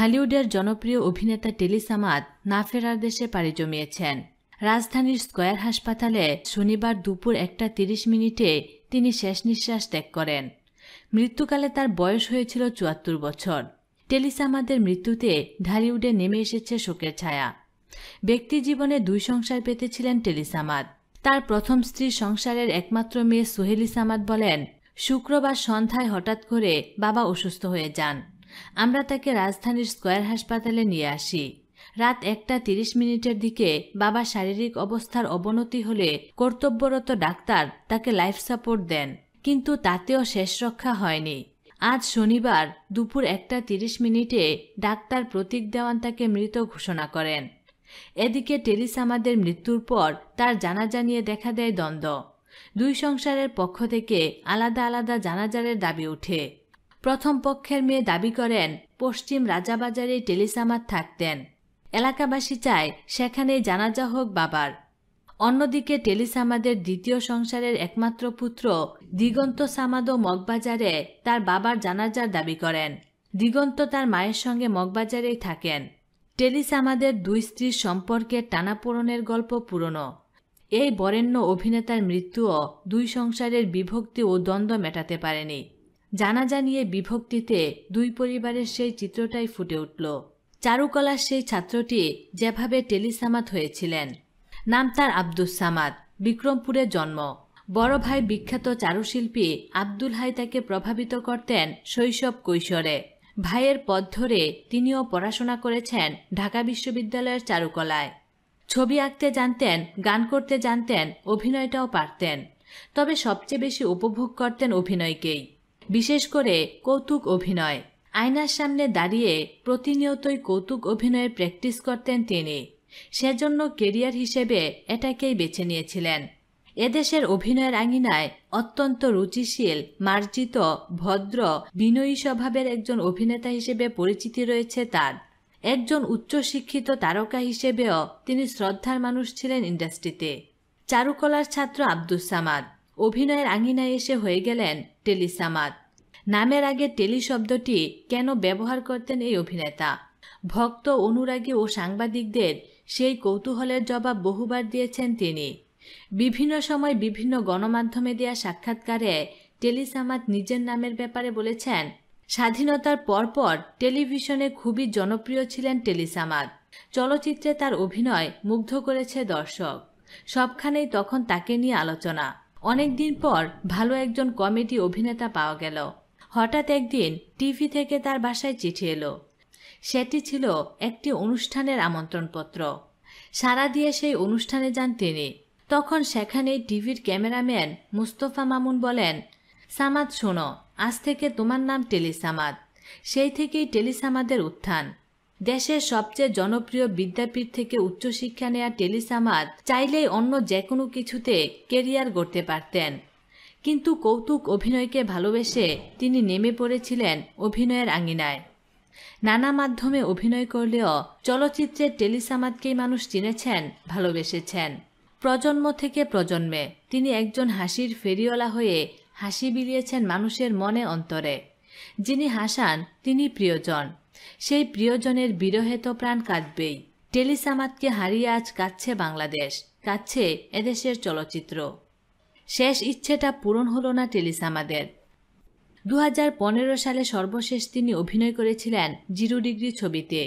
ঢালিউডের জনপ্রিয় অভিনেতা টেলিসামাদ না ফেরার দেশে পাড়ি জমিয়েছেন। রাজধানীর স্কয়ার হাসপাতালে শনিবার দুপুর একটা তিরিশ মিনিটে তিনি শেষ নিঃশ্বাস ত্যাগ করেন। মৃত্যুকালে তার বয়স হয়েছিল চুয়াত্তর বছর। টেলিসামাদের মৃত্যুতে ঢালিউডে নেমে এসেছে শোকের ছায়া। ব্যক্তি জীবনে দুই সংসার পেতেছিলেন টেলিসামাদ। তার প্রথম স্ত্রী সংসারের একমাত্র মেয়ে সোহেলি সামাদ বলেন, শুক্রবার সন্ধ্যায় হঠাৎ করে বাবা অসুস্থ হয়ে যান। আমরা তাকে রাজধানীর স্কয়ার হাসপাতালে নিয়ে আসি। রাত একটা তিরিশ মিনিটের দিকে বাবার শারীরিক অবস্থার অবনতি হলে কর্তব্যরত ডাক্তার তাকে লাইফ সাপোর্ট দেন, কিন্তু তাতেও শেষ রক্ষা হয়নি। আজ শনিবার দুপুর একটা তিরিশ মিনিটে ডাক্তার প্রতীক দেওয়ান তাকে মৃত ঘোষণা করেন। এদিকে টেরিস আমাদের মৃত্যুর পর তার জানাজা নিয়ে দেখা দেয় দ্বন্দ্ব। দুই সংসারের পক্ষ থেকে আলাদা আলাদা জানাজারের দাবি উঠে প্রথম পক্ষের মেয়ে দাবি করেন, পশ্চিম রাজাবাজারে টেলিসামাদ থাকতেন। এলাকাবাসী চায় সেখানে জানাজা হোক বাবার। অন্যদিকে টেলিসামাদের দ্বিতীয় সংসারের একমাত্র পুত্র দিগন্ত সামাদও মগবাজারে তার বাবার জানাজার দাবি করেন। দিগন্ত তার মায়ের সঙ্গে মগবাজারেই থাকেন। টেলিসামাদের দুই স্ত্রীর সম্পর্কের টানাপোড়নের গল্প পুরনো। এই বরেণ্য অভিনেতার মৃত্যুও দুই সংসারের বিভক্তি ও দ্বন্দ্ব মেটাতে পারেনি। জানাজা নিয়ে বিভক্তিতে দুই পরিবারের সেই চিত্রটাই ফুটে উঠল। চারুকলার সেই ছাত্রটি যেভাবে টেলিসামাত হয়েছিলেন। নাম তার আব্দুস সামাদ, বিক্রমপুরে জন্ম। বড় ভাই বিখ্যাত চারুশিল্পী আব্দুল হাই তাকে প্রভাবিত করতেন শৈশব কৈশোরে। ভাইয়ের পথ ধরে তিনিও পড়াশোনা করেছেন ঢাকা বিশ্ববিদ্যালয়ের চারুকলায়। ছবি আঁকতে জানতেন, গান করতে জানতেন, অভিনয়টাও পারতেন। তবে সবচেয়ে বেশি উপভোগ করতেন অভিনয়কেই। বিশেষ করে কৌতুক অভিনয়। আয়নার সামনে দাঁড়িয়ে প্রতিনিয়তই কৌতুক অভিনয়ের প্র্যাকটিস করতেন তিনি। সেজন্য কেরিয়ার হিসেবে এটাকেই বেছে নিয়েছিলেন। এদেশের অভিনয়ের আঙিনায় অত্যন্ত রুচিশীল, মার্জিত, ভদ্র, বিনয়ী স্বভাবের একজন অভিনেতা হিসেবে পরিচিতি রয়েছে তার। একজন উচ্চশিক্ষিত তারকা হিসেবেও তিনি শ্রদ্ধার মানুষ ছিলেন ইন্ডাস্ট্রিতে। চারুকলার ছাত্র আব্দুস সামাদ। অভিনয়ের আঙিনায় এসে হয়ে গেলেন টেলিসামাদ। নামের আগে টেলি শব্দটি কেন ব্যবহার করতেন এই অভিনেতা? ভক্ত অনুরাগী ও সাংবাদিকদের সেই কৌতূহলের জবাব বহুবার দিয়েছেন তিনি। বিভিন্ন সময় বিভিন্ন গণমাধ্যমে দেয়া সাক্ষাৎকারে টেলিসামাদ নিজের নামের ব্যাপারে বলেছেন, স্বাধীনতার পরপর টেলিভিশনে খুবই জনপ্রিয় ছিলেন টেলিসামাদ। চলচ্চিত্রে তার অভিনয় মুগ্ধ করেছে দর্শক। সবখানেই তখন তাকে নিয়ে আলোচনা। অনেকদিন পর ভালো একজন কমেডি অভিনেতা পাওয়া গেল। হঠাৎ একদিন টিভি থেকে তার বাসায় চিঠি এলো। সেটি ছিল একটি অনুষ্ঠানের আমন্ত্রণপত্র। সারা দিয়ে সেই অনুষ্ঠানে যান তিনি। তখন সেখানে টিভির ক্যামেরাম্যান মুস্তফা মামুন বলেন, সামাদ, শোনো, আজ থেকে তোমার নাম টেলিসামাদ। সেই থেকেই টেলিসামাদের উত্থান। দেশের সবচেয়ে জনপ্রিয় বিদ্যাপীঠ থেকে উচ্চশিক্ষা নেয়া টেলিসামাদ চাইলেই অন্য যে কোনো কিছুতে কেরিয়ার গড়তে পারতেন। কিন্তু কৌতুক অভিনয়কে ভালোবেসে তিনি নেমে পড়েছিলেন অভিনয়ের আঙিনায়। নানা মাধ্যমে অভিনয় করলেও চলচ্চিত্রের টেলিসামাদকেই মানুষ চিনেছেন, ভালোবেসেছেন। প্রজন্ম থেকে প্রজন্মে তিনি একজন হাসির ফেরিওয়ালা হয়ে হাসি বিলিয়েছেন মানুষের মনে অন্তরে। যিনি হাসান, তিনি প্রিয়জন। সেই প্রিয়জনের বিরহে তো প্রাণ কাঁদবেই। টেলিসামাদকে হারিয়ে আজ কাঁদছে বাংলাদেশ, কাঁদছে এদেশের চলচ্চিত্র। শেষ ইচ্ছেটা পূরণ হলো না টেলিসামাদের দু হাজার পনেরো সালে সর্বশেষ তিনি অভিনয় করেছিলেন জিরো ডিগ্রি ছবিতে।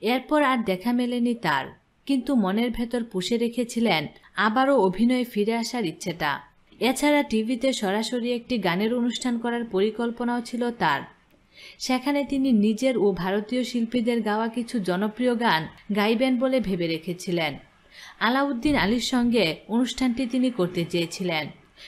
এরপর আর দেখা মেলেনি তার, কিন্তু মনের ভেতর পুষে রেখেছিলেন আবারও অভিনয়ে ফিরে আসার ইচ্ছেটা। এছাড়া টিভিতে সরাসরি একটি গানের অনুষ্ঠান করার পরিকল্পনাও ছিল তার। সেখানে তিনি নিজের ও ভারতীয় শিল্পীদের গাওয়া কিছু জনপ্রিয় গান গাইবেন বলে ভেবে রেখেছিলেন। আলাউদ্দিন আলীর সঙ্গে অনুষ্ঠানটি তিনি করতে চেয়েছিলেন।